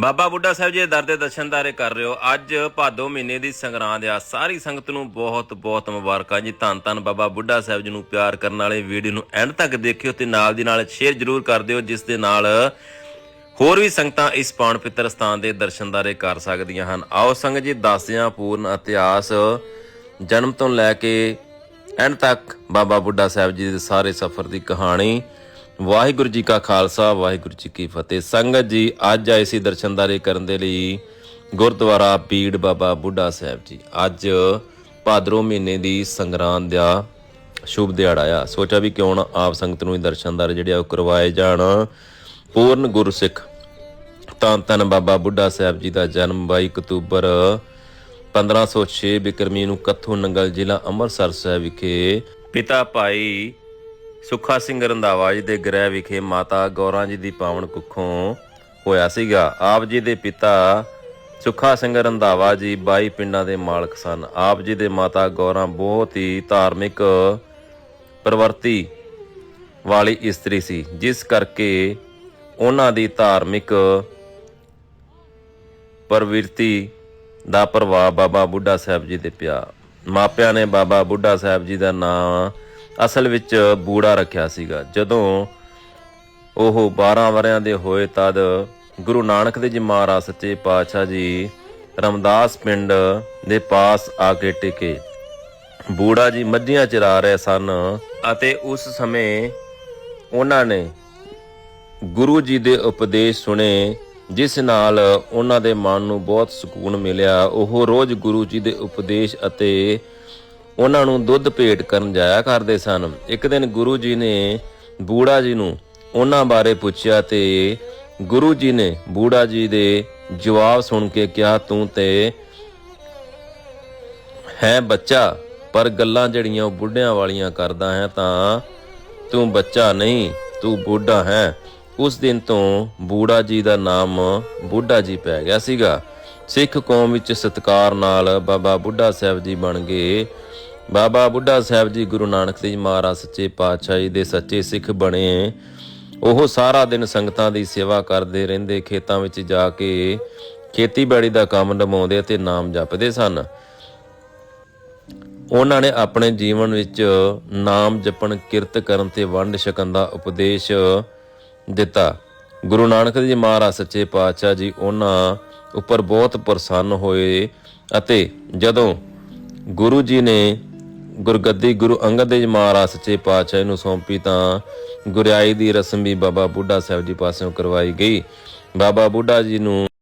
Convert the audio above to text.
ਬਾਬਾ ਬੁੱਢਾ ਸਾਹਿਬ ਜੀ ਦਰ ਦੇ ਦਰਸ਼ਨਦਾਰੇ ਕਰ ਰਹੇ ਹੋ। ਅੱਜ ਭਾਦੋ ਮਹੀਨੇ ਦੀ ਸੰਗਰਾਂਦ ਆ। ਸਾਰੀ ਸੰਗਤ ਨੂੰ ਬਹੁਤ ਬਹੁਤ ਮੁਬਾਰਕਾਂ ਜੀ। ਧੰਨ ਧੰਨ ਬਾਬਾ ਬੁੱਢਾ ਸਾਹਿਬ ਜੀ ਨੂੰ ਪਿਆਰ ਕਰਨ ਵਾਲੇ ਵੀਡੀਓ ਨੂੰ ਐਂਡ ਤੱਕ ਦੇਖਿਓ ਤੇ ਨਾਲ ਦੀ ਨਾਲ ਸ਼ੇਅਰ ਜ਼ਰੂਰ ਕਰ ਦਿਓ, ਜਿਸ ਦੇ ਨਾਲ ਹੋਰ ਵੀ ਸੰਗਤਾਂ ਇਸ ਪਾਵਨ ਪਿੱਤਰ ਸਥਾਨ ਦੇ ਦਰਸ਼ਨਦਾਰੇ ਕਰ ਸਕਦੀਆਂ ਹਨ। ਆਓ ਸੰਗਤ ਜੀ ਦੱਸਦਿਆਂ ਪੂਰਨ ਇਤਿਹਾਸ ਜਨਮ ਤੋਂ ਲੈ ਕੇ ਐਂਡ ਤੱਕ ਬਾਬਾ ਬੁੱਢਾ ਸਾਹਿਬ ਜੀ ਦੇ ਸਾਰੇ ਸਫ਼ਰ ਦੀ ਕਹਾਣੀ ਵਾਹਿਗੁਰੂ ਜੀ ਕਾ ਖਾਲਸਾ, ਵਾਹਿਗੁਰੂ ਜੀ ਕੀ ਫਤਿਹ। ਸੰਗਤ ਜੀ, ਅੱਜ ਆਏ ਸੀ ਦਰਸ਼ਨਦਾਰੇ ਕਰਨ ਦੇ ਲਈ ਗੁਰਦੁਆਰਾ ਪੀੜ ਬਾਬਾ ਬੁੱਢਾ ਸਾਹਿਬ ਜੀ। ਅੱਜ ਭਾਦਰੋਂ ਮਹੀਨੇ ਦੀ ਸੰਗਰਾਂਦ ਦਾ ਸ਼ੁਭ ਦਿਹਾੜਾ ਆ। ਸੋਚਿਆ ਵੀ ਕਿਉਂ ਨਾ ਆਪ ਸੰਗਤ ਨੂੰ ਵੀ ਦਰਸ਼ਨਦਾਰੇ ਜਿਹੜੇ ਆ ਉਹ ਕਰਵਾਏ ਜਾਣ। ਪੂਰਨ ਗੁਰਸਿੱਖ ਤਾਂ ਤਨ ਬਾਬਾ ਬੁੱਢਾ ਸਾਹਿਬ ਜੀ ਦਾ ਜਨਮ 22 ਅਕਤੂਬਰ 1506 ਬਿਕਰਮੀ ਨੂੰ ਕੱਥੂ ਨੰਗਲ ਜ਼ਿਲ੍ਹਾ ਅੰਮ੍ਰਿਤਸਰ ਸਾਹਿਬ ਵਿਖੇ ਪਿਤਾ ਭਾਈ ਸੁੱਖਾ ਸਿੰਘ ਰੰਧਾਵਾ ਜੀ ਦੇ ਗ੍ਰਹਿ ਵਿਖੇ ਮਾਤਾ ਗੌਰਾਂ ਜੀ ਦੀ ਪਾਵਨ ਕੁੱਖੋਂ ਹੋਇਆ ਸੀਗਾ। ਆਪ ਜੀ ਦੇ ਪਿਤਾ ਸੁੱਖਾ ਸਿੰਘ ਰੰਧਾਵਾ ਜੀ 22 ਪਿੰਡਾਂ ਦੇ ਮਾਲਕ ਸਨ। ਆਪ ਜੀ ਦੇ ਮਾਤਾ ਗੌਰਾਂ ਬਹੁਤ ਹੀ ਧਾਰਮਿਕ ਪ੍ਰਵਰਤੀ ਵਾਲੀ ਇਸਤਰੀ ਸੀ, ਜਿਸ ਕਰਕੇ ਉਹਨਾਂ ਦੀ ਧਾਰਮਿਕ ਪ੍ਰਵਿਰਤੀ ਦਾ ਪ੍ਰਭਾਵ ਬਾਬਾ ਬੁੱਢਾ ਸਾਹਿਬ ਜੀ ਤੇ ਪਿਆ। ਮਾਪਿਆਂ ਨੇ ਬਾਬਾ ਬੁੱਢਾ ਸਾਹਿਬ ਜੀ ਦਾ ਨਾਮ ਅਸਲ ਵਿੱਚ ਬੂੜਾ ਰੱਖਿਆ ਸੀਗਾ। ਜਦੋਂ ਉਹ 12 ਵਰਿਆਂ ਦੇ ਹੋਏ ਤਦ ਗੁਰੂ ਨਾਨਕ ਦੇਵ ਜੀ ਮਹਾਰਾਜ ਸੱਚੇ ਪਾਤਸ਼ਾਹ ਜੀ ਰਮਦਾਸ ਪਿੰਡ ਦੇ ਪਾਸ ਆ ਕੇ ਟਿਕੇ। ਬੂੜਾ ਜੀ ਮੱਝੀਆਂ ਚਰਾ ਰਹੇ ਸਨ ਅਤੇ ਉਸ ਸਮੇਂ ਉਹਨਾਂ ਨੇ ਗੁਰੂ ਜੀ ਦੇ ਉਪਦੇਸ਼ ਸੁਣੇ, ਜਿਸ ਨਾਲ ਉਹਨਾਂ ਦੇ ਮਨ ਨੂੰ ਬਹੁਤ ਸਕੂਨ ਮਿਲਿਆ। ਉਹ ਰੋਜ਼ ਗੁਰੂ ਜੀ ਦੇ ਉਪਦੇਸ਼ ਅਤੇ ਉਹਨਾਂ ਨੂੰ ਦੁੱਧ ਭੇਟ ਕਰਨ ਜਾਇਆ ਕਰਦੇ ਸਨ। ਇੱਕ ਦਿਨ ਗੁਰੂ ਜੀ ਨੇ ਬੂੜਾ ਜੀ ਨੂੰ ਉਹਨਾਂ ਬਾਰੇ ਪੁੱਛਿਆ ਤੇ ਗੁਰੂ ਜੀ ਨੇ ਬੂੜਾ ਜੀ ਦੇ ਜਵਾਬ ਸੁਣ ਕੇ ਕਿਹਾ, ਤੂੰ ਤੇ ਹੈ ਬੱਚਾ, ਪਰ ਗੱਲਾਂ ਜਿਹੜੀਆਂ ਉਹ ਬੁੱਢਿਆਂ ਵਾਲੀਆਂ ਕਰਦਾ ਹੈ ਤਾਂ ਤੂੰ ਬੱਚਾ ਨਹੀਂ, ਤੂੰ ਬੁੱਢਾ ਹੈ। ਉਸ ਦਿਨ ਤੋਂ ਬੂੜਾ ਜੀ ਦਾ ਨਾਮ ਬੁੱਢਾ ਜੀ ਪੈ ਗਿਆ ਸੀਗਾ। ਸਿੱਖ ਕੌਮ ਵਿੱਚ ਸਤਕਾਰ ਨਾਲ ਬਾਬਾ ਬੁੱਢਾ ਸਾਹਿਬ ਜੀ ਬਣ ਗਏ। ਬਾਬਾ ਬੁੱਢਾ ਸਾਹਿਬ ਜੀ ਗੁਰੂ ਨਾਨਕ ਦੇਵ ਮਹਾਰਾਜ ਸੱਚੇ ਪਾਤਸ਼ਾਹ ਜੀ ਦੇ ਸੱਚੇ ਸਿੱਖ ਬਣੇ। ਉਹ ਸਾਰਾ ਦਿਨ ਸੰਗਤਾਂ ਦੀ ਸੇਵਾ ਕਰਦੇ ਰਹਿੰਦੇ, ਖੇਤਾਂ ਵਿੱਚ ਜਾ ਕੇ ਖੇਤੀਬਾੜੀ ਦਾ ਕੰਮ ਨਿਭਾਉਂਦੇ ਅਤੇ ਨਾਮ ਜਪਦੇ ਸਨ। ਉਹਨਾਂ ਨੇ ਆਪਣੇ ਜੀਵਨ ਵਿੱਚ ਨਾਮ ਜਪਣ, ਕਿਰਤ ਕਰਨ ਤੇ ਵੰਡ ਛਕਣ ਦਾ ਉਪਦੇਸ਼ ਦਿੱਤਾ। ਗੁਰੂ ਨਾਨਕ ਦੇਵ ਜੀ ਮਹਾਰਾਜ ਸੱਚੇ ਪਾਤਸ਼ਾਹ ਜੀ ਉਹਨਾਂ ਉੱਪਰ ਬਹੁਤ ਪ੍ਰਸੰਨ ਹੋਏ ਅਤੇ ਜਦੋਂ ਗੁਰੂ ਜੀ ਨੇ ਗੁਰਗੱਦੀ ਗੁਰੂ ਅੰਗਦ ਦੇਵ ਜੀ ਮਹਾਰਾਜ ਸੱਚੇ ਪਾਤਸ਼ਾਹ ਨੂੰ ਸੌਂਪੀ ਤਾਂ ਗੁਰਿਆਈ ਦੀ ਰਸਮ ਵੀ ਬਾਬਾ ਬੁੱਢਾ ਸਾਹਿਬ ਜੀ ਪਾਸਿਓਂ ਕਰਵਾਈ ਗਈ। ਬਾਬਾ ਬੁੱਢਾ ਜੀ ਨੂੰ